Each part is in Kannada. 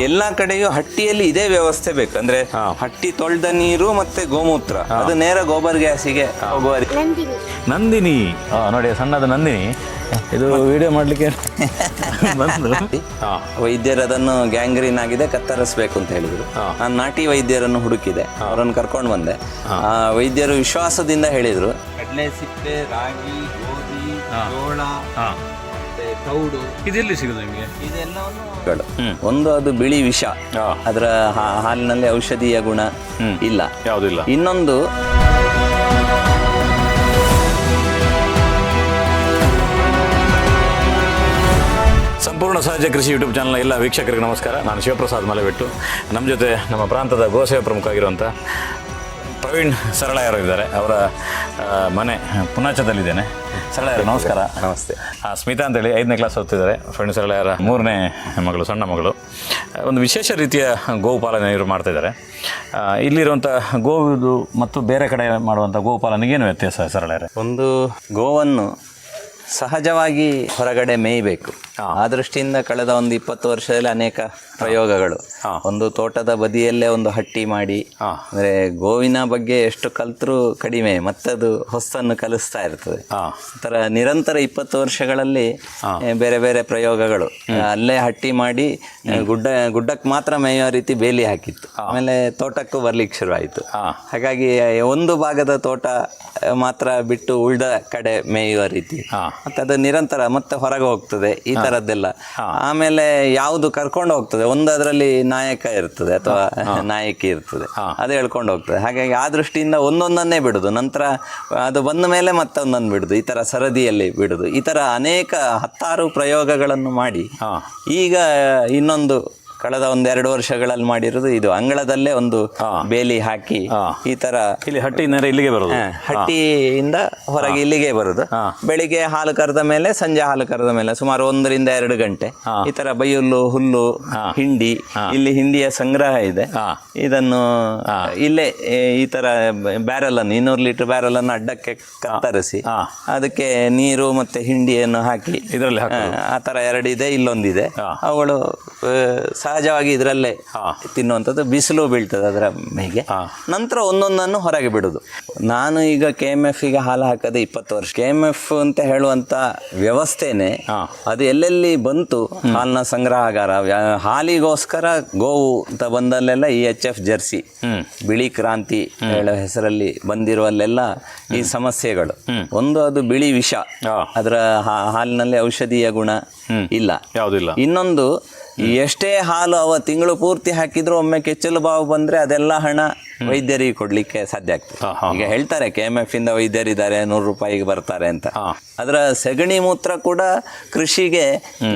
ಎಲ್ಲಾ ಕಡೆಯೂ ಹಟ್ಟಿಯಲ್ಲಿ ಇದೇ ವ್ಯವಸ್ಥೆ ಬೇಕು. ಅಂದ್ರೆ ಹಟ್ಟಿ ತೊಳೆದ ನೀರು ಮತ್ತೆ ಗೋಮೂತ್ರ. ಅದು ನೇರ ಗೋಬರ್ ಗ್ಯಾಸಿಗೆ ಹೋಗುವ ರೀತಿ. ನಂದಿನಿ. ಆ, ನೋಡಿ ಸಣ್ಣದ ನಂದಿನಿ. ಇದು ವಿಡಿಯೋ ಮಾಡ್ಲಿಕ್ಕೆ ಬಂದು. ಹಾಂ. ವೈದ್ಯರು ಅದನ್ನು ಗ್ಯಾಂಗ್ರೀನ್ ಆಗಿದೆ ಕತ್ತರಿಸಬೇಕು ಅಂತ ಹೇಳಿದ್ರು. ನಾನು ನಾಟಿ ವೈದ್ಯರನ್ನು ಹುಡುಕಿದೆ. ಅವರನ್ನು ಕರ್ಕೊಂಡು ಬಂದೆ. ಆ ವೈದ್ಯರು ವಿಶ್ವಾಸದಿಂದ ಹೇಳಿದ್ರು. ಕಡಲೆ ಸಿಪ್ಪೆ ರಾಗಿ ಗೋಧಿ ಜೋಳ ತೌಡು. ಇದೆಲ್ಲಿ ಸಿಗೋದು ನಿಮಗೆ? ಇದೆಲ್ಲವನ್ನು ಒಂದು ಅದು ಬಿಳಿ ವಿಷ. ಹಾ. ಅದರ ಹಾ- ಹಾಲಿನಲ್ಲಿ ಔಷಧೀಯ ಗುಣ ಇಲ್ಲ. ಯಾವುದಿಲ್ಲ ಇನ್ನೊಂದು ಸಂಪೂರ್ಣ ಸಹಜ ಕೃಷಿ ಯೂಟ್ಯೂಬ್ ಚಾನಲ್ನ ಎಲ್ಲ ವೀಕ್ಷಕರಿಗೆ ನಮಸ್ಕಾರ. ನಾನು ಶಿವಪ್ರಸಾದ್ ಮಲೆಬೆಟ್ಟು ನಮ್ಮ ಜೊತೆ ನಮ್ಮ ಪ್ರಾಂತದ ಗೋಸೇವೆ ಪ್ರಮುಖ ಆಗಿರುವಂಥ ಪ್ರವೀಣ್ ಸರಳಯ್ಯರು ಇದ್ದಾರೆ. ಅವರ ಮನೆ ಪುನಾಚದಲ್ಲಿದ್ದೇನೆ. ಸರಳಾಯರು ನಮಸ್ಕಾರ. ನಮಸ್ತೆ. ಆ, ಸ್ಮಿತಾ ಅಂತೇಳಿ ಐದನೇ ಕ್ಲಾಸ್ ಓದ್ತಿದ್ದಾರೆ. ಪ್ರವೀಣ್ ಸರಳಯ್ಯರ ಮೂರನೇ ಮಗಳು ಸಣ್ಣ ಮಗಳು. ಒಂದು ವಿಶೇಷ ರೀತಿಯ ಗೋಪಾಲನೆ ಇವರು ಮಾಡ್ತಿದ್ದಾರೆ ಇಲ್ಲಿರುವಂಥ ಗೋವುದು ಮತ್ತು ಬೇರೆ ಕಡೆ ಮಾಡುವಂಥ ಗೋಪಾಲನೆಗೇನು ವ್ಯತ್ಯಾಸ ಸರಳಯ್ಯರ? ಒಂದು ಗೋವನ್ನು ಸಹಜವಾಗಿ ಹೊರಗಡೆ ಮೇಯ್ಬೇಕು. ಆ ದೃಷ್ಟಿಯಿಂದ ಕಳೆದ ಒಂದು ಇಪ್ಪತ್ತು ವರ್ಷದಲ್ಲಿ ಅನೇಕ ಪ್ರಯೋಗಗಳು. ಒಂದು ತೋಟದ ಬದಿಯಲ್ಲೇ ಒಂದು ಹಟ್ಟಿ ಮಾಡಿ ಅಂದ್ರೆ ಗೋವಿನ ಬಗ್ಗೆ ಎಷ್ಟು ಕಲ್ತರೂ ಕಡಿಮೆ ಮತ್ತದು ಹೊಸನ್ನು ಕಲಿಸ್ತಾ ಇರ್ತದೆ. ತರ ನಿರಂತರ ಇಪ್ಪತ್ತು ವರ್ಷಗಳಲ್ಲಿ ಬೇರೆ ಬೇರೆ ಪ್ರಯೋಗಗಳು. ಅಲ್ಲೇ ಹಟ್ಟಿ ಮಾಡಿ ಗುಡ್ಡ ಗುಡ್ಡಕ್ಕೆ ಮಾತ್ರ ಮೇಯೋ ರೀತಿ ಬೇಲಿ ಹಾಕಿತ್ತು. ಆಮೇಲೆ ತೋಟಕ್ಕೂ ಬರ್ಲಿಕ್ಕೆ ಶುರುವಾಯಿತು. ಆಯಿತು ಹಾಗಾಗಿ ಒಂದು ಭಾಗದ ತೋಟ ಮಾತ್ರ ಬಿಟ್ಟು ಉಳ್ದ ಕಡೆ ಮೇಯುವ ರೀತಿ. ಮತ್ತೆ ಅದು ನಿರಂತರ ಮತ್ತೆ ಹೊರಗೆ ಹೋಗ್ತದೆ. ಈ ತರದ್ದೆಲ್ಲ. ಆಮೇಲೆ ಯಾವುದು ಕರ್ಕೊಂಡು ಹೋಗ್ತದೆ? ಒಂದು ಅದರಲ್ಲಿ ನಾಯಕ ಇರ್ತದೆ ಅಥವಾ ನಾಯಕಿ ಇರ್ತದೆ. ಅದು ಹೇಳ್ಕೊಂಡು ಹೋಗ್ತದೆ. ಹಾಗಾಗಿ ಆ ದೃಷ್ಟಿಯಿಂದ ಒಂದೊಂದನ್ನೇ ಬಿಡುದು. ನಂತರ ಅದು ಬಂದ ಮೇಲೆ ಮತ್ತೊಂದನ್ನು ಬಿಡುದು. ಈ ತರ ಸರದಿಯಲ್ಲಿ ಬಿಡುದು. ಈ ತರ ಅನೇಕ ಹತ್ತಾರು ಪ್ರಯೋಗಗಳನ್ನು ಮಾಡಿ ಈಗ ಇನ್ನೊಂದು ಕಳೆದ ಒಂದು ಎರಡು ವರ್ಷಗಳಲ್ಲಿ ಮಾಡಿರೋದು ಇದು. ಅಂಗಳದಲ್ಲೇ ಒಂದು ಬೇಲಿ ಹಾಕಿ ಈ ತರ ಇಲ್ಲಿ ಹಟ್ಟಿ ಇಲ್ಲಿಗೆ ಬರೋದು. ಹಟ್ಟಿಯಿಂದ ಹೊರಗೆ ಇಲ್ಲಿಗೆ ಬರುದು. ಬೆಳಿಗ್ಗೆ ಹಾಲು ಕರೆದ ಮೇಲೆ ಸಂಜೆ ಹಾಲು ಕರೆದ ಮೇಲೆ ಸುಮಾರು ಒಂದರಿಂದ ಎರಡು ಗಂಟೆ. ಈ ತರ ಬೈಯುಲ್ಲು ಹುಲ್ಲು ಹಿಂಡಿ ಇಲ್ಲಿ ಹಿಂಡಿಯ ಸಂಗ್ರಹ ಇದೆ. ಇದನ್ನು ಇಲ್ಲೇ ಈ ತರ ಬ್ಯಾರಲ್ ಅನ್ನು ಇನ್ನೂರು ಲೀಟರ್ ಬ್ಯಾರಲ್ ಅನ್ನು ಅಡ್ಡಕ್ಕೆ ಕತ್ತರಿಸಿ ಅದಕ್ಕೆ ನೀರು ಮತ್ತೆ ಹಿಂಡಿಯನ್ನು ಹಾಕಿ ಇದರಲ್ಲಿ ಆ, ತರ ಎರಡಿದೆ ಇಲ್ಲೊಂದಿದೆ. ಅವುಗಳು ಆ, ಸಹಜವಾಗಿ ಇದರಲ್ಲೇ ತಿನ್ನುವಂಥದ್ದು ಬಿಸಿಲು ಬೀಳ್ತದೆ ಅದರ ಮೇಗೆ. ನಂತರ ಒಂದೊಂದನ್ನು ಹೊರಗೆ ಬಿಡೋದು. ನಾನು ಈಗ ಕೆ ಎಂ ಎಫ್ಗೆ ಹಾಲು ಹಾಕದೆ ಇಪ್ಪತ್ತು ವರ್ಷ. ಕೆ ಎಂ ಎಫ್ ಅಂತ ಹೇಳುವಂಥ ವ್ಯವಸ್ಥೆನೆ ಅದು ಎಲ್ಲೆಲ್ಲಿ ಬಂತು? ಹಾಲಿನ ಸಂಗ್ರಹಗಾರ. ಹಾಲಿಗೋಸ್ಕರ ಗೋವು ಅಂತ ಬಂದಲ್ಲೆಲ್ಲ ಇ ಎಚ್ ಎಫ್ ಜರ್ಸಿ. ಬಿಳಿ ಕ್ರಾಂತಿ ಹೇಳೋ ಹೆಸರಲ್ಲಿ ಬಂದಿರುವಲ್ಲೆಲ್ಲ ಈ ಸಮಸ್ಯೆಗಳು. ಒಂದು ಅದು ಬಿಳಿ ವಿಷ. ಅದರ ಹಾಲಿನಲ್ಲಿ ಔಷಧೀಯ ಗುಣ ಇಲ್ಲ. ಯಾವುದಿಲ್ಲ ಇನ್ನೊಂದು ಎಷ್ಟೇ ಹಾಲು ಅವ ತಿಂಗಳು ಪೂರ್ತಿ ಹಾಕಿದ್ರು ಒಮ್ಮೆ ಕೆಚ್ಚಲು ಬಾವು ಬಂದ್ರೆ ಅದೆಲ್ಲ ಹಣ ವೈದ್ಯರಿಗೆ ಕೊಡ್ಲಿಕ್ಕೆ ಸಾಧ್ಯ ಆಗ್ತದೆ. ಈಗ ಹೇಳ್ತಾರೆ ಕೆ ಎಂ ಎಫ್ ಇಂದ ವೈದ್ಯರಿದ್ದಾರೆ ನೂರು ರೂಪಾಯಿಗೆ ಬರ್ತಾರೆ ಅಂತ. ಅದರ ಸಗಣಿ ಮೂತ್ರ ಕೂಡ ಕೃಷಿಗೆ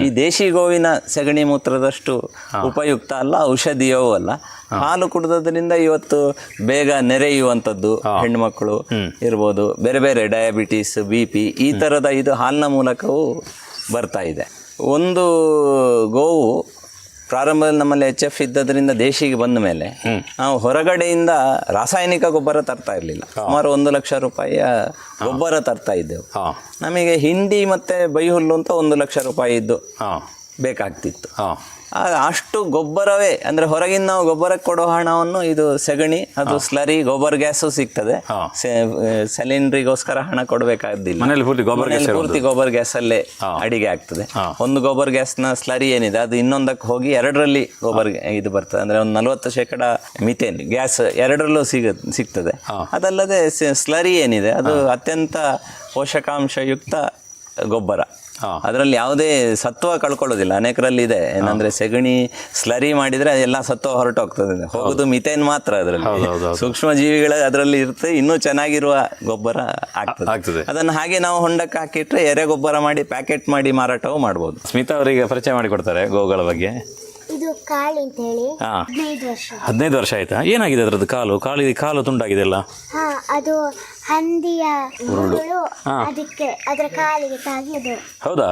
ಈ ದೇಶಿ ಗೋವಿನ ಸಗಣಿ ಮೂತ್ರದಷ್ಟು ಉಪಯುಕ್ತ ಅಲ್ಲ ಔಷಧಿಯವೂ ಅಲ್ಲ. ಹಾಲು ಕುಡಿದ್ರಿಂದ ಇವತ್ತು ಬೇಗ ನೆರೆಯುವಂಥದ್ದು ಹೆಣ್ಮಕ್ಳು ಇರ್ಬೋದು ಬೇರೆ ಬೇರೆ ಡಯಾಬಿಟೀಸ್ ಬಿ ಪಿ ಈ ಥರದ ಇದು ಹಾಲಿನ ಮೂಲಕವೂ ಬರ್ತಾ ಇದೆ. ಒಂದು ಗೋವು ಪ್ರಾರಂಭದಲ್ಲಿ ನಮ್ಮಲ್ಲಿ ಎಚ್ ಎಫ್ ಇದ್ದದ್ರಿಂದ ದೇಶಿಗೆ ಬಂದ ಮೇಲೆ ನಾವು ಹೊರಗಡೆಯಿಂದ ರಾಸಾಯನಿಕ ಗೊಬ್ಬರ ತರ್ತಾ ಇರಲಿಲ್ಲ. ಸುಮಾರು ಒಂದು ಲಕ್ಷ ರೂಪಾಯಿಯ ಗೊಬ್ಬರ ತರ್ತಾ ಇದ್ದೆವು. ನಮಗೆ ಹಿಂಡಿ ಮತ್ತೆ ಬೈಹುಲ್ಲು ಅಂತ ಒಂದು ಲಕ್ಷ ರೂಪಾಯಿ ಇದ್ದು. ಬೇಕಾಗ್ತಿತ್ತು. ಆಗ ಅಷ್ಟು ಗೊಬ್ಬರವೇ ಅಂದ್ರೆ ಹೊರಗಿನ ನಾವು ಗೊಬ್ಬರಕ್ಕೆ ಕೊಡೋ ಹಣವನ್ನು ಇದು ಸೆಗಣಿ ಅದು ಸ್ಲರಿ ಗೊಬ್ಬರ ಗ್ಯಾಸು ಸಿಗ್ತದೆ. ಸಿಲಿಂಡ್ರಿಗೋಸ್ಕರ ಹಣ ಕೊಡಬೇಕಾದಿಲ್ಲ. ಮನೇಲಿ ಪೂರ್ತಿ ಗೊಬ್ಬರ ಗ್ಯಾಸಲ್ಲೇ ಅಡಿಗೆ ಆಗ್ತದೆ. ಒಂದು ಗೊಬ್ಬರ ಗ್ಯಾಸ್ನ ಸ್ಲರಿ ಏನಿದೆ ಅದು ಇನ್ನೊಂದಕ್ಕೆ ಹೋಗಿ ಎರಡರಲ್ಲಿ ಗೊಬ್ಬರ ಇದು ಬರ್ತದೆ. ಅಂದ್ರೆ ಒಂದು ನಲವತ್ತು ಶೇಕಡ ಮಿಥೇನ್ ಗ್ಯಾಸ್ ಎರಡರಲ್ಲೂ ಸಿಗ ಸಿಗ್ತದೆ. ಅದಲ್ಲದೆ ಸ್ಲರಿ ಏನಿದೆ ಅದು ಅತ್ಯಂತ ಪೋಷಕಾಂಶಯುಕ್ತ ಗೊಬ್ಬರ. ಅದರಲ್ಲಿ ಯಾವುದೇ ಸತ್ವ ಕಳ್ಕೊಳ್ಳೋದಿಲ್ಲ. ಅನೇಕರಲ್ಲಿ ಇದೆ. ಏನಂದ್ರೆ ಸೆಗಣಿ ಸ್ಲರಿ ಮಾಡಿದ್ರೆ ಎಲ್ಲ ಸತ್ವ ಹೊರಟೋಗ್ತದೆ. ಹೋಗುದು ಮಿಥೇನ್ ಮಾತ್ರ ಅದರಲ್ಲಿ. ಸೂಕ್ಷ್ಮ ಜೀವಿಗಳ ಅದರಲ್ಲಿ ಇರುತ್ತೆ. ಇನ್ನೂ ಚೆನ್ನಾಗಿರುವ ಗೊಬ್ಬರ ಆಗ್ತದೆ. ಅದನ್ನು ಹಾಗೆ ನಾವು ಹೊಂಡಕ್ಕೆ ಹಾಕಿಟ್ರೆ ಎರೆ ಗೊಬ್ಬರ ಮಾಡಿ ಪ್ಯಾಕೆಟ್ ಮಾಡಿ ಮಾರಾಟವೂ ಮಾಡ್ಬೋದು. ಸ್ಮಿತಾ ಅವರಿಗೆ ಪರಿಚಯ ಮಾಡಿಕೊಡ್ತಾರೆ ಗೋಗಳ ಬಗ್ಗೆ. ಇದು ಕಾಳಿ ಅಂತ ಹೇಳಿ. ಹಾ. ಹದಿನೈದು ವರ್ಷ. ಹದಿನೈದು ವರ್ಷ ಆಯ್ತಾ? ಏನಾಗಿದೆ ಅದರದ್ದು ಕಾಲು? ಕಾಲು ಕಾಲು ತುಂಡಾಗಿದೆ ಅಲ್ಲ? ಹಾ ಅದು ಹಂದಿಯ ಹುಳುಗಳು ಅದಕ್ಕೆ ಅದರ ಕಾಲಿಗೆ ತಾಗಿದೆ ಹೌದಾ?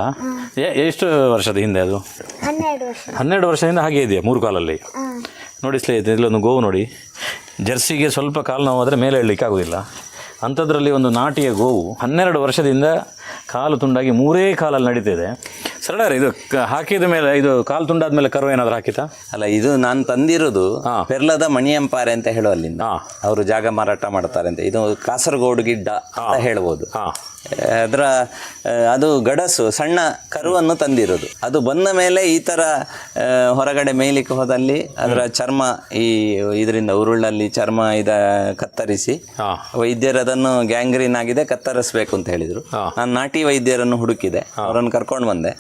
ಎ- ಎಷ್ಟು ವರ್ಷದ ಹಿಂದೆ ಅದು? ಹನ್ನೆರಡು ವರ್ಷ. ಹನ್ನೆರಡು ವರ್ಷದಿಂದ ಹಾಗೆ ಇದೆಯಾ ಮೂರು ಕಾಲಲ್ಲಿ ನೋಡಿ ನೋಡಿ ಸ್ನೇಹಿತರೆ ಇಲ್ಲೊಂದು ಗೋವು ನೋಡಿ. ಜರ್ಸಿಗೆ ಸ್ವಲ್ಪ ಕಾಲು ಆದರೆ ಮೇಲೆ ಹೇಳಲಿಕ್ಕೆ ಆಗೋದಿಲ್ಲ ಅಂಥದ್ರಲ್ಲಿ ಒಂದು ನಾಟಿಯ ಗೋವು ಹನ್ನೆರಡು ವರ್ಷದಿಂದ ಕಾಲು ತುಂಡಾಗಿ ಮೂರೇ ಕಾಲಲ್ಲಿ ನಡೀತಿದೆ. ಸರಳ ಇದು ಕ- ಹಾಕಿದ ಮೇಲೆ ಇದು ಕಾಲು ತುಂಡಾದ ಮೇಲೆ ಕರು ಏನಾದರೂ ಹಾಕಿತಾ? ಅಲ್ಲ ಇದು ನಾನು ತಂದಿರೋದು ಹಾ. ಪೆರ್ಲದ ಮಣಿಯಂಪಾರೆ ಅಂತ ಹೇಳೋ ಅಲ್ಲಿಂದ ಅವರು ಜಾಗ ಮಾರಾಟ ಮಾಡ್ತಾರೆ ಅಂತ. ಇದು ಕಾಸರಗೋಡು ಗಿಡ್ಡ ಅಂತ ಹೇಳ್ಬೋದು. ಹಾ. ಅದರ ಅದು ಗಡಸು ಸಣ್ಣ ಕರುವನ್ನು ತಂದಿರೋದು. ಅದು ಬಂದ ಮೇಲೆ ಈ ಥರ ಆ, ಹೊರಗಡೆ ಮೇಯ್ಲಿಕ್ಕೆ ಹೋದಲ್ಲಿ ಅದರ ಚರ್ಮ ಈ ಇದರಿಂದ ಉರುಳಲ್ಲಿ ಚರ್ಮ ಇದ ಕತ್ತರಿಸಿ ಹಾ. ವೈದ್ಯರು ಅದನ್ನು ಗ್ಯಾಂಗ್ರೀನ್ ಆಗಿದೆ ಕತ್ತರಿಸ್ಬೇಕು ಅಂತ ಹೇಳಿದರು. ಹಾ. ನಾನು ನಾಟಿ ವೈದ್ಯರನ್ನು ಹುಡುಕಿದೆ. ಅವರನ್ನು ಕರ್ಕೊಂಡು ಬಂದೆ.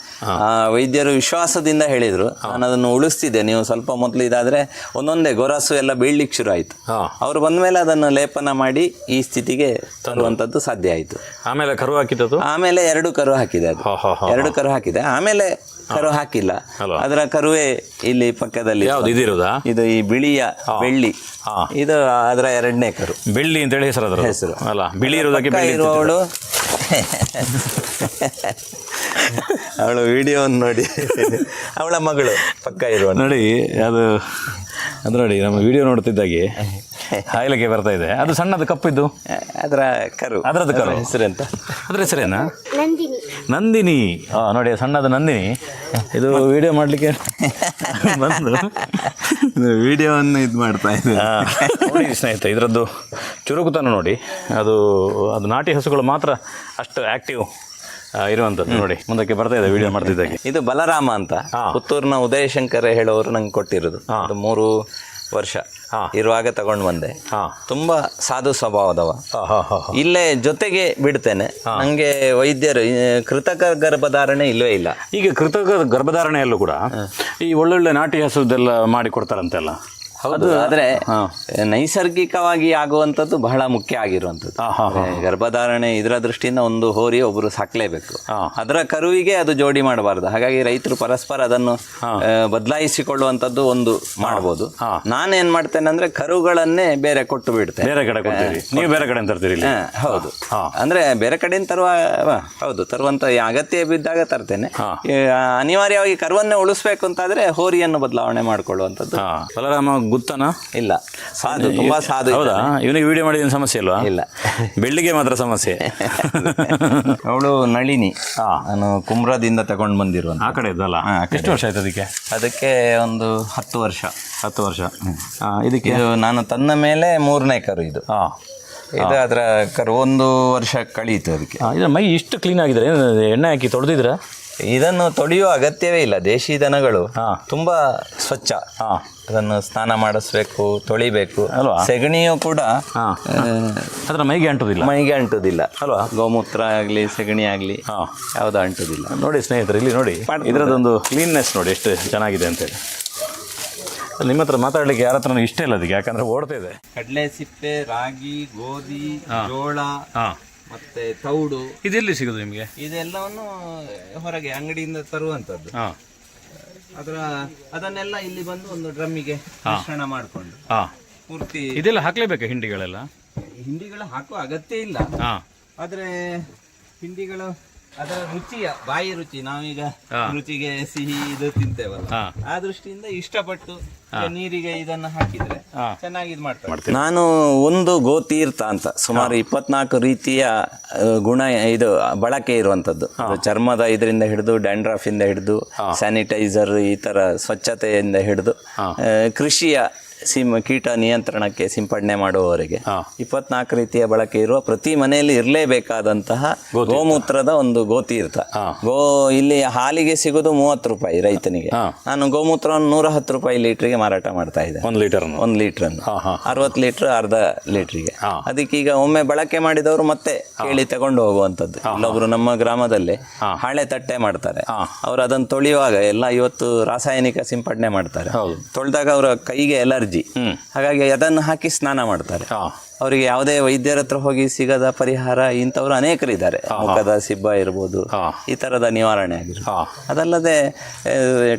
ಆ ವೈದ್ಯರು ವಿಶ್ವಾಸದಿಂದ ಹೇಳಿದ್ರು. ನಾನು ಅದನ್ನು ಉಳಿಸ್ತಿದ್ದೆ. ನೀವು ಸ್ವಲ್ಪ ಮೊದಲು ಇದಾದ್ರೆ ಒಂದೊಂದೇ ಗೊರಸು ಎಲ್ಲ ಬೀಳ್ಲಿಕ್ಕೆ ಶುರು ಆಯಿತು. ಅವ್ರು ಬಂದ ಮೇಲೆ ಅದನ್ನು ಲೇಪನ ಮಾಡಿ ಈ ಸ್ಥಿತಿಗೆ ತರುವಂತದ್ದು ಸಾಧ್ಯ ಆಯಿತು. ಆಮೇಲೆ ಕರು ಹಾಕಿದ್ದು ಆಮೇಲೆ ಎರಡು ಕರು ಹಾಕಿದೆ ಅದು. ಎರಡು ಕರು ಹಾಕಿದೆ. ಆಮೇಲೆ ಕರು ಹಾಕಿಲ್ಲ. ಅದರ ಕರುವೇ ಇಲ್ಲಿ ಪಕ್ಕದಲ್ಲಿ ಇದು ಈ ಬಿಳಿಯ ಬೆಳ್ಳಿ. ಇದು ಅದರ ಎರಡನೇ ಕರು. ಬೆಳ್ಳಿ ಅಂತ ಹೇಳಿ ಹೆಸರು ಅದರ ಹೆಸರು. ಅಲ್ಲ ಬಿಳಿ ಇರೋದಕ್ಕೆ ಅವಳು ವಿಡಿಯೋವನ್ನು ನೋಡಿ. ಅವಳ ಮಗಳು ಪಕ್ಕ ಇರುವ ನೋಡಿ. ಅದು ಅದು ನೋಡಿ ನಮ್ಮ ವಿಡಿಯೋ ನೋಡ್ತಿದ್ದಾಗೆ. ಹಾಯ್ಲಿಕ್ಕೆ ಬರ್ತಾ ಇದೆ. ಅದು ಸಣ್ಣದು ಕಪ್ಪಿದ್ದು. ಅದರ ಕರು. ಅದರದ್ದು ಕರು. ಹೆಸರೆಂತ ಅದ್ರ ಹೆಸರೇನಾ? ನಂದಿನಿ. ನಂದಿನಿ. ನೋಡಿ ಸಣ್ಣದ ನಂದಿನಿ. ಇದು ವಿಡಿಯೋ ಮಾಡಲಿಕ್ಕೆ ಬಂದು. ವಿಡಿಯೋವನ್ನು ಇದು ಮಾಡ್ತಾ ಇದ್ದೆ ಆ, ನೋಡಿ ಸ್ನೇಹಿತ ಇದರದ್ದು ಚುರುಕುತನ ನೋಡಿ. ಅದು ಅದು ನಾಟಿ ಹಸುಗಳು ಮಾತ್ರ ಅಷ್ಟು ಆ್ಯಕ್ಟಿವ್ ಇರುವಂಥದ್ದು ನೋಡಿ. ಮುಂದಕ್ಕೆ ಬರ್ತಾ ಇದೆ ವಿಡಿಯೋ ಮಾಡ್ತಿದ್ದಾಗೆ. ಇದು ಬಲರಾಮ ಅಂತ. ಪುತ್ತೂರಿನ ಉದಯಶಂಕರ ಹೇಳೋರು ನಂಗೆ ಕೊಟ್ಟಿರೋದು. ಅದು ಮೂರು ವರ್ಷ. ಇರುವಾಗ ತಗೊಂಡು ಬಂದೆ. ಹಾ. ತುಂಬಾ ಸಾಧು ಸ್ವಭಾವದವ. ಇಲ್ಲೇ ಜೊತೆಗೆ ಬಿಡ್ತೇನೆ. ನಂಗೆ ವೈದ್ಯರು ಕೃತಕ ಗರ್ಭಧಾರಣೆ ಇಲ್ಲವೇ ಇಲ್ಲ. ಈಗ ಕೃತಕ ಗರ್ಭಧಾರಣೆಯಲ್ಲೂ ಕೂಡ ಈ ಒಳ್ಳೊಳ್ಳೆ ನಾಟಿ ಹಸುದೆಲ್ಲ ಮಾಡಿ ಕೊಡ್ತಾರಂತೆಲ್ಲ ಹೌದು. ಆದ್ರೆ ನೈಸರ್ಗಿಕವಾಗಿ ಆಗುವಂಥದ್ದು ಬಹಳ ಮುಖ್ಯ ಆಗಿರುವಂಥದ್ದು. ಗರ್ಭಧಾರಣೆ ಇದರ ದೃಷ್ಟಿಯಿಂದ ಒಂದು ಹೋರಿ ಒಬ್ರು ಸಾಕ್ಲೇಬೇಕು. ಅದರ ಕರುವಿಗೆ ಅದು ಜೋಡಿ ಮಾಡಬಾರದು. ಹಾಗಾಗಿ ರೈತರು ಪರಸ್ಪರ ಅದನ್ನು ಬದಲಾಯಿಸಿಕೊಳ್ಳುವಂತದ್ದು ಬದಲಾಯಿಸಿಕೊಳ್ಳುವಂಥದ್ದು ಒಂದು ಮಾಡ್ಬೋದು. ನಾನು ನಾನೇನ್ ಮಾಡ್ತೇನೆ ಅಂದ್ರೆ ಕರುಗಳನ್ನೇ ಬೇರೆ ಕೊಟ್ಟು ಬಿಡ್ತೇನೆ. ಬೇರೆ ಕಡೆ ನೀವು ಬೇರೆ ಕಡೆ ತರ್ತೀರಿ ಇಲ್ಲಿ? ಹೌದು. ಅಂದ್ರೆ ಬೇರೆ ಕಡೆಯಿಂದ ತರುವ ಹೌದು ತರುವಂತ ಅಗತ್ಯ ಬಿದ್ದಾಗ ತರ್ತೇನೆ. ಅನಿವಾರ್ಯವಾಗಿ ಕರುವನ್ನೇ ಉಳಿಸ್ಬೇಕು ಅಂತಾದ್ರೆ ಹೋರಿಯನ್ನು ಬದಲಾವಣೆ ಮಾಡ್ಕೊಳ್ಳುವಂತದ್ದು ಹಾಂ. ಗುತ್ತನ? ಇಲ್ಲ. ಸಾಧು ತುಂಬಾ ಸಾಧು ಹೌದಾ? ಇವನಿಗೆ ವಿಡಿಯೋ ಮಾಡಿದ ಸಮಸ್ಯೆ ಅಲ್ವಾ ಇಲ್ಲ. ಬೆಳ್ಳಿಗೆ ಮಾತ್ರ ಸಮಸ್ಯೆ. ಅವಳು ನಳಿನಿ. ಹಾ. ನಾನು ಕುಮ್ರಾದಿಂದ ತಗೊಂಡು ಬಂದಿರುವ ಆ ಕಡೆ ಇದ್ದಲ್ಲ? ಎಷ್ಟು ವರ್ಷ ಆಯ್ತು ಅದಕ್ಕೆ? ಅದಕ್ಕೆ ಒಂದು ಹತ್ತು ವರ್ಷ. ಹತ್ತು ವರ್ಷ. ಇದಕ್ಕೆ? ಇದು ನಾನು ತಂದ ಮೇಲೆ ಮೂರನೇ ಕರು ಇದು. ಹಾಂ. ಇದು ಅದರ ಕರು ಒಂದು ವರ್ಷ ಕಳೀತು ಅದಕ್ಕೆ. ಇದು ಮೈ ಇಷ್ಟು ಕ್ಲೀನ್ ಆಗಿದ್ರೆ ಏನು ಎಣ್ಣೆ ಹಾಕಿ ತೊಳೆದಿದ್ರ? ಇದನ್ನು ತೊಳೆಯುವ ಅಗತ್ಯವೇ ಇಲ್ಲ. ದೇಶಿ ದನಗಳು ಹಾ. ತುಂಬಾ ಸ್ವಚ್ಛ. ಹಾಂ. ಅದನ್ನು ಸ್ನಾನ ಮಾಡಿಸ್ಬೇಕು ತೊಳಿಬೇಕು. ಅಲ್ವಾ? ಸೆಗಣಿಯು ಕೂಡ ಅದರ ಮೈಗೆ ಅಂಟುದಿಲ್ಲ? ಮೈಗೆ ಅಂಟುದಿಲ್ಲ. ಅಲ್ವಾ? ಗೋಮೂತ್ರ ಆಗಲಿ ಸೆಗಣಿ ಆಗಲಿ ಹಾಂ. ಯಾವುದು ಅಂಟುದಿಲ್ಲ. ನೋಡಿ ಸ್ನೇಹಿತರೆ ಇಲ್ಲಿ ನೋಡಿ. ಇದರದೊಂದು ಕ್ಲೀನ್ನೆಸ್ ನೋಡಿ ಎಷ್ಟು ಚೆನ್ನಾಗಿದೆ ಅಂತೇಳಿ ನಿಮ್ಮ ಹತ್ರ ಮಾತಾಡ್ಲಿಕ್ಕೆ ಯಾರ ಹತ್ರ ಇಷ್ಟ ಇಲ್ಲ ಅದಕ್ಕೆ ಯಾಕಂದ್ರೆ ಓಡ್ತಾ ಇದೆ. ಕಡಲೆ ಸಿಪ್ಪೆ ರಾಗಿ ಗೋಧಿ ಜೋಳ ಹಾಂ. ಮತ್ತೆ ತೌಡು. ಇದೆಲ್ಲಿ ಸಿಗುದು ನಿಮಗೆ? ಇದೆಲ್ಲವನ್ನು ಹೊರಗೆ ಅಂಗಡಿಯಿಂದ ತರುವಂತದ್ದು ಅದರ ಅದನ್ನೆಲ್ಲ ಇಲ್ಲಿ ಬಂದು ಒಂದು ಡ್ರಮ್ಮಿಗೆ ಮಿಶ್ರಣ ಮಾಡಿಕೊಂಡು. ಪೂರ್ತಿ ಇದೆಲ್ಲ ಹಾಕ್ಲೇಬೇಕಾ ಹಿಂಡಿಗಳೆಲ್ಲ? ಹಿಂಡಿಗಳು ಹಾಕುವ ಅಗತ್ಯ ಇಲ್ಲ. ಆದ್ರೆ ಹಿಂಡಿಗಳು ಅದರ ರುಚಿಯ ಬಾಯಿ ರುಚಿ. ನಾವೀಗ ರುಚಿಗೆ ಸಿಹಿ ಇದು ತಿಂತೇವಲ್ಲ. ಆ ದೃಷ್ಟಿಯಿಂದ ಇಷ್ಟಪಟ್ಟು ನೀರಿಗೆ ಇದನ್ನ ಹಾಕಿದ್ರೆ ಚೆನ್ನಾಗಿ ಇದು ಮಾಡ್ತಾರೆ. ನಾನು ಒಂದು ಗೋತೀರ್ಥ ಅಂತ ಸುಮಾರು ಇಪ್ಪತ್ನಾಲ್ಕು ರೀತಿಯ ಗುಣ ಇದು ಬಳಕೆ ಇರುವಂತದ್ದು ಅದು ಚರ್ಮದ ಇದರಿಂದ ಹಿಡಿದು ಡ್ಯಾಂಡ್ರಫ್ ಇಂದ ಹಿಡಿದು ಸ್ಯಾನಿಟೈಸರ್ ಈ ತರ ಸ್ವಚ್ಛತೆಯಿಂದ ಹಿಡಿದು ಆ, ಕೃಷಿಯ ಸಿಮ್ ಕೀಟ ನಿಯಂತ್ರಣಕ್ಕೆ ಸಿಂಪಡಣೆ ಮಾಡುವವರಿಗೆ. ಇಪ್ಪತ್ನಾಲ್ಕು ರೀತಿಯ ಬಳಕೆ ಇರುವ ಪ್ರತಿ ಮನೆಯಲ್ಲಿ ಇರಲೇಬೇಕಾದಂತಹ ಗೋಮೂತ್ರದ ಒಂದು ಗೋತೀರ್ಥ. ಗೋ ಇಲ್ಲಿ ಹಾಲಿಗೆ ಸಿಗೋದು ಮೂವತ್ತು ರೂಪಾಯಿ ರೈತನಿಗೆ. ನಾನು ಗೋಮೂತ್ರವನ್ನು ನೂರ ಹತ್ತು ರೂಪಾಯಿ ಲೀಟ್ರಿಗೆ ಮಾರಾಟ ಮಾಡ್ತಾ ಇದ್ದೆ ಒಂದು ಲೀಟರ್ ಒಂದು ಲೀಟರ್. ಅರವತ್ತು ಲೀಟರ್ ಅರ್ಧ ಲೀಟ್ರಿಗೆ. ಅದಕ್ಕೀಗ ಒಮ್ಮೆ ಬಳಕೆ ಮಾಡಿದವರು ಮತ್ತೆ ಕೇಳಿ ತಗೊಂಡು ಹೋಗುವಂಥದ್ದು ಇಲ್ಲೊಬ್ರು ನಮ್ಮ ಗ್ರಾಮದಲ್ಲಿ. ಹಾಳೆ ತಟ್ಟೆ ಮಾಡ್ತಾರೆ. ಅವರು ಅದನ್ನು ತೊಳೆಯುವಾಗ ಎಲ್ಲ ಇವತ್ತು ರಾಸಾಯನಿಕ ಸಿಂಪಡಣೆ ಮಾಡ್ತಾರೆ. ತೊಳೆದಾಗ ಅವರ ಕೈಗೆ ಎಲರ್ಜಿ ಹಾಗಾಗಿ ಅದನ್ನು ಹಾಕಿ ಸ್ನಾನ ಮಾಡ್ತಾರೆ. ಅವರಿಗೆ ಯಾವುದೇ ವೈದ್ಯರ ಹತ್ರ ಹೋಗಿ ಸಿಗದ ಪರಿಹಾರ ಇಂಥವ್ರು ಅನೇಕರಿದ್ದಾರೆ. ಮುಖದ ಸಿಬ್ಬ ಇರ್ಬೋದು. ಈ ಥರದ ನಿವಾರಣೆ ಆಗಿರ್ಬೋದು. ಅದಲ್ಲದೆ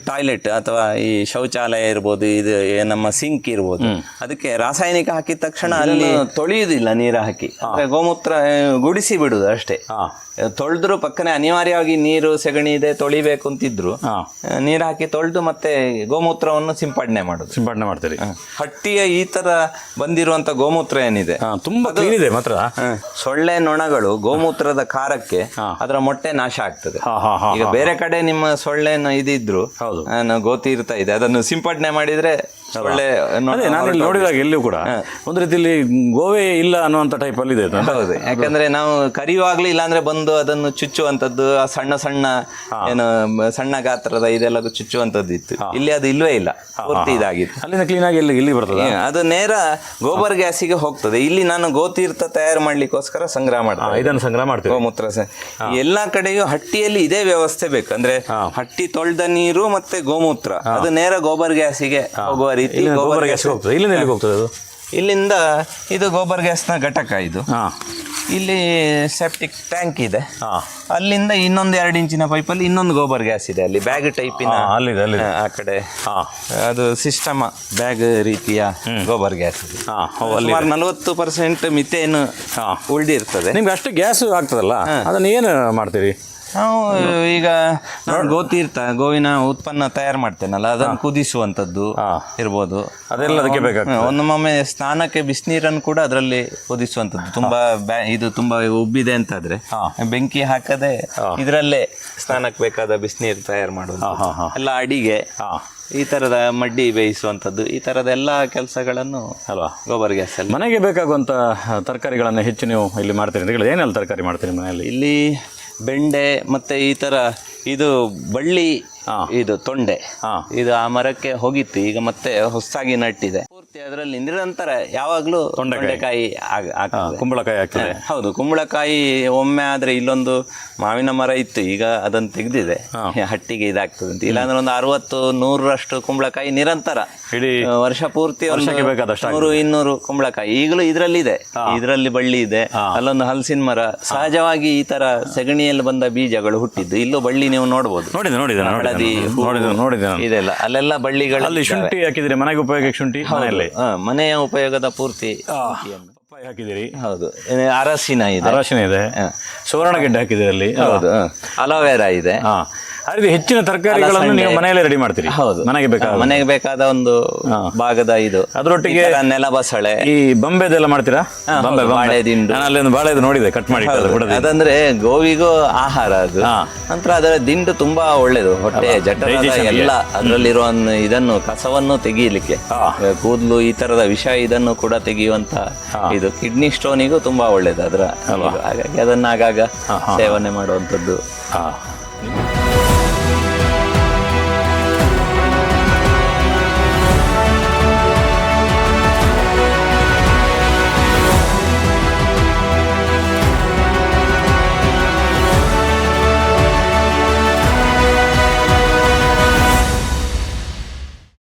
ಟಾಯ್ಲೆಟ್ ಅಥವಾ ಈ ಶೌಚಾಲಯ ಇರ್ಬೋದು ಇದು ನಮ್ಮ ಸಿಂಕ್ ಇರ್ಬೋದು ಅದಕ್ಕೆ ರಾಸಾಯನಿಕ ಹಾಕಿದ ತಕ್ಷಣ ಅಲ್ಲಿ ತೊಳೆಯುವುದಿಲ್ಲ ನೀರು ಹಾಕಿ. ಗೋಮೂತ್ರ ಗುಡಿಸಿ ಬಿಡುದು ಅಷ್ಟೇ. ತೊಳೆದ್ರು ಪಕ್ಕನೆ ಅನಿವಾರ್ಯವಾಗಿ ನೀರು ಸೆಗಣಿ ಇದೆ ತೊಳಿಬೇಕು ಅಂತಿದ್ರು. ನೀರು ಹಾಕಿ ತೊಳೆದು ಮತ್ತೆ ಗೋಮೂತ್ರವನ್ನು ಸಿಂಪಡಣೆ ಮಾಡುದು ಸಿಂಪಡಣೆ ಮಾಡ್ತೀರಿ. ಹಟ್ಟಿಯ ಈ ತರ ಬಂದಿರುವಂತ ಗೋಮೂತ್ರ ಏನಿದೆ? ಹಾ ತುಂಬಾ ಕ್ಲೀನ್ ಇದೆ ಮಾತ್ರ. ಸೊಳ್ಳೆ ನೊಣಗಳು ಗೋಮೂತ್ರದ ಖಾರಕ್ಕೆ ಅದರ ಮೊಟ್ಟೆ ನಾಶ ಆಗ್ತದೆ. ಈಗ ಬೇರೆ ಕಡೆ ನಿಮ್ಮ ಸೊಳ್ಳೆನ ಇದಿದ್ರು ಹೌದು. ಇರ್ತಾ ಇದೆ. ಅದನ್ನು ಸಿಂಪಡಣೆ ಮಾಡಿದ್ರೆ ನೊಣ ಅದೇ ನಾನು ಇಲ್ಲಿ ನೋಡಿದಾಗ ಎಲ್ಲಿಯೂ ಕೂಡ ಒಂದು ರೀತಿಯಲ್ಲಿ ಗೋವೆ ಇಲ್ಲ ಅನ್ನುವಂಥ ಟೈಪ್ ಅಲ್ಲಿ ಇದೆ. ಹೌದು. ಯಾಕಂದ್ರೆ ನಾವು ಕರಿಯುವಾಗ್ಲೂ ಇಲ್ಲಾಂದ್ರೆ ಬಂದು ಅದನ್ನು ಚುಚ್ಚುವಂತದ್ದು ಆ ಸಣ್ಣ ಸಣ್ಣ ಏನು ಸಣ್ಣ ಗಾತ್ರದ ಇದೆಲ್ಲ ಚುಚ್ಚುವಂತದ್ದು ಇತ್ತು ಇಲ್ಲಿ ಅದು ಇಲ್ವೇ ಇಲ್ಲ. ಪೂರ್ತಿ ಇದಾಗಿತ್ತು. ಅಲ್ಲಿಂದ ಕ್ಲೀನಾಗಿ ಇಲ್ಲಿ ಇಲ್ಲಿ ಬರ್ತದ? ಅದು ನೇರ ಗೋಬರ್ ಗ್ಯಾಸಿಗೆ ಹೋಗ್ತದೆ. ಇಲ್ಲಿ ನಾನು ಗೋತೀರ್ಥ ತಯಾರು ಮಾಡ್ಲಿಕ್ಕೋಸ್ಕರ ಸಂಗ್ರಹ ಮಾಡ್ತೇನೆ ಇದನ್ನು ಸಂಗ್ರಹ ಮಾಡ್ತೇವೆ ಗೋಮೂತ್ರ ಸಹ ಎಲ್ಲಾ ಕಡೆಯೂ ಹಟ್ಟಿಯಲ್ಲಿ ಇದೇ ವ್ಯವಸ್ಥೆ ಬೇಕು. ಅಂದ್ರೆ ಹಟ್ಟಿ ತೊಳೆದ ನೀರು ಮತ್ತೆ ಗೋಮೂತ್ರ. ಅದು ನೇರ ಗೋಬರ್ ಗ್ಯಾಸಿಗೆ ಹೋಗುವ ರೀತಿ ಗೋಬರ್ ಗ್ಯಾಸ್ ಹೋಗ್ತದೆ. ಇಲ್ಲಿಂದ ಎಲ್ಲಿಗೆ ಹೋಗ್ತದೆ ಅದು? ಇಲ್ಲಿಂದ ಇದು ಗೋಬರ್ ಗ್ಯಾಸ್ನ ಘಟಕ ಇದು. ಹಾ. ಇಲ್ಲಿ ಸೆಪ್ಟಿಕ್ ಟ್ಯಾಂಕ್ ಇದೆ. ಹಾ. ಅಲ್ಲಿಂದ ಇನ್ನೊಂದು ಎರಡು ಇಂಚಿನ ಪೈಪಲ್ಲಿ ಇನ್ನೊಂದು ಗೋಬರ್ ಗ್ಯಾಸ್ ಇದೆ. ಅಲ್ಲಿ ಬ್ಯಾಗ್ ಟೈಪಿನ ಅಲ್ಲಿದೆ ಅಲ್ಲಿ ಆ ಕಡೆ. ಹಾ. ಅದು ಸಿಸ್ಟಮ್ ಬ್ಯಾಗ್ ರೀತಿಯ ಗೋಬರ್ ಗ್ಯಾಸ್ ಇದೆ. ಹಾ ಅಲ್ಲಿ ಸುಮಾರು ನಲವತ್ತು ಪರ್ಸೆಂಟ್ ಮಿಥೇನ್ ಹಾ. ಉಳಿದಿರ್ತದೆ. ನಿಮ್ಗೆ ಅಷ್ಟು ಗ್ಯಾಸ್ ಆಗ್ತದಲ್ಲ? ಅದನ್ನ ಏನು ಮಾಡ್ತೀರಿ? ನಾವು ಈಗ ಗೋತೀರ್ಥ ಗೋವಿನ ಉತ್ಪನ್ನ ತಯಾರು ಮಾಡ್ತೇನಲ್ಲ ಅದನ್ನು ಕುದಿಸುವಂಥದ್ದು. ಇರ್ಬೋದು. ಅದೆಲ್ಲ ಅದಕ್ಕೆ ಬೇಕಾಗ್ತದೆ. ಒಮ್ಮೊಮ್ಮೆ ಸ್ನಾನಕ್ಕೆ ಬಿಸಿನೀರನ್ನು ಕೂಡ ಅದರಲ್ಲಿ ಕುದಿಸುವಂಥದ್ದು. ತುಂಬಾ ಇದು ತುಂಬಾ ಉಬ್ಬಿದೆ ಅಂತಾದ್ರೆ. ಬೆಂಕಿ ಹಾಕದೆ ಇದರಲ್ಲೇ ಸ್ನಾನಕ್ಕೆ ಬೇಕಾದ ಬಿಸಿನೀರು ತಯಾರು ಮಾಡೋದು. ಎಲ್ಲ ಅಡಿಗೆ ಈ ತರದ ಮಡ್ಡಿ ಬೇಯಿಸುವಂಥದ್ದು ಈ ತರದ ಎಲ್ಲ ಕೆಲಸಗಳನ್ನು ಅಲ್ವಾ? ಗೋಬರ್ ಗ್ಯಾಸ್ ಮನೆಗೆ ಬೇಕಾಗುವಂಥ ತರಕಾರಿಗಳನ್ನು ಹೆಚ್ಚು ನೀವು ಇಲ್ಲಿ ಮಾಡ್ತೀರಿ ಏನೆಲ್ಲ ತರಕಾರಿ ಮಾಡ್ತೀರಿ ಮನೆಯಲ್ಲಿ? ಇಲ್ಲಿ ಬೆಂಡೆ ಮತ್ತೆ ಈ ತರ ಇದು ಬಳ್ಳಿ ಇದು ತೊಂಡೆ. ಹಾ. ಇದು ಆ ಮರಕ್ಕೆ ಹೋಗಿತ್ತು. ಈಗ ಮತ್ತೆ ಹೊಸದಾಗಿ ನಟ್ಟಿದೆ. ಅದರಲ್ಲಿ ನಿರಂತರ ಯಾವಾಗಲೂ ತೊಂಡೆಕಾಯಿ. ಕುಂಬಳಕಾಯಿ ಆಗ್ತದೆ. ಹೌದು ಕುಂಬಳಕಾಯಿ ಒಮ್ಮೆ ಆದ್ರೆ ಇಲ್ಲೊಂದು ಮಾವಿನ ಮರ ಇತ್ತು ಈಗ ಅದನ್ನು ತೆಗೆದಿದೆ. ಹಟ್ಟಿಗೆ ಇದಾಗ್ತದೆ ಅಂತ. ಇಲ್ಲಾಂದ್ರೆ ಒಂದು ಅರವತ್ತು ನೂರರಷ್ಟು ಕುಂಬಳಕಾಯಿ ನಿರಂತರ. ಇಡೀ ವರ್ಷ ಪೂರ್ತಿ ವರ್ಷಕ್ಕೆ ಬೇಕಾದಷ್ಟು ನೂರು ಇನ್ನೂರು ಕುಂಬಳಕಾಯಿ. ಈಗಲೂ ಇದರಲ್ಲಿ ಇದೆ ಇದರಲ್ಲಿ ಬಳ್ಳಿ ಇದೆ. ಅಲ್ಲೊಂದು ಹಲಸಿನ ಮರ. ಸಹಜವಾಗಿ ಈ ತರ ಸೆಗಣಿಯಲ್ಲಿ ಬಂದ ಬೀಜಗಳು ಹುಟ್ಟಿದ್ದು. ಇಲ್ಲೂ ಬಳ್ಳಿ ನೀವು ನೋಡಬಹುದು ನೋಡಿದೆ ನೋಡಿದೆ ನೋಡಿದ್ರೆ ಹೂ, ನೋಡಿದೆ ನೋಡಿದೆ ಇದೆಲ್ಲ ಅಲ್ಲೆಲ್ಲ ಬಳ್ಳಿಗಳು ಅಲ್ಲಿ ಶುಂಠಿ ಹಾಕಿದ್ರೆ ಮನೆಗೆ ಉಪಯೋಗಕ್ಕೆ ಶುಂಠಿ? ಮನೆಯಲ್ಲಿ? ಮನೆಯ ಉಪಯೋಗದ ಪೂರ್ತಿ. ಪಪ್ಪಾಯಿ ಹಾಕಿದಿರಿ ಹೌದು. ಅರಸಿನ ಇದೆ. ಅರಸಿನ ಇದೆ. ಸುವರ್ಣ ಗೆಡ್ಡೆ ಹಾಕಿದಿರಿ ಅಲ್ಲಿ? ಹೌದು. ಅಲೋವೆರಾ ಇದೆ. ಹಾ. ಹೆಚ್ಚಿನ ತರಕಾರಿಗಳನ್ನು ನೀವು ಮನೆಯಲ್ಲೇ ರೆಡಿ ಮಾಡ್ತೀರಿ? ಹೌದು. ಮನೆಗೆ ಬೇಕಾದ ಮನೆಗೆ ಬೇಕಾದ ಒಂದು ಭಾಗದ ಇದು. ಅದರೊಟ್ಟಿಗೆ ನೆಲ ಬಸಳೆ ನೆಲಬಸಳೆ. ಈ ಬೊಂಬೆದೆಲ್ಲ ಮಾಡ್ತೀರಾ? ಬಂಬೆ ಬಾಳೆದಿಂಡು. ಬಾಳೆ ದಿಂಡು. ನಾನು ಅಲ್ಲಿ ಒಂದು ಬಾಳೆದು ನೋಡಿದೆ ಕಟ್ ಮಾಡಿ ಅದಂದ್ರೆ ಗೋವಿಗೂ ಆಹಾರ ಅದು. ನಂತರ ಅದರ ದಿಂಡು ತುಂಬಾ ಒಳ್ಳೇದು. ಹೊಟ್ಟೆ ಜಠರ. ಎಲ್ಲ ಅದರಲ್ಲಿರುವ ಇದನ್ನು ಕಸವನ್ನು ತೆಗೀಲಿಕ್ಕೆ. ಕೂದಲು ಈ ತರದ ವಿಷ ಇದನ್ನು ಕೂಡ ತೆಗೆಯುವಂತ ಇದು. ಕಿಡ್ನಿ ಸ್ಟೋನಿಗೂ ತುಂಬಾ ಒಳ್ಳೇದು ಅದರ ಇದು. ಹಾಗಾಗಿ ಅದನ್ನ ಆಗಾಗ ಸೇವನೆ ಮಾಡುವಂಥದ್ದು.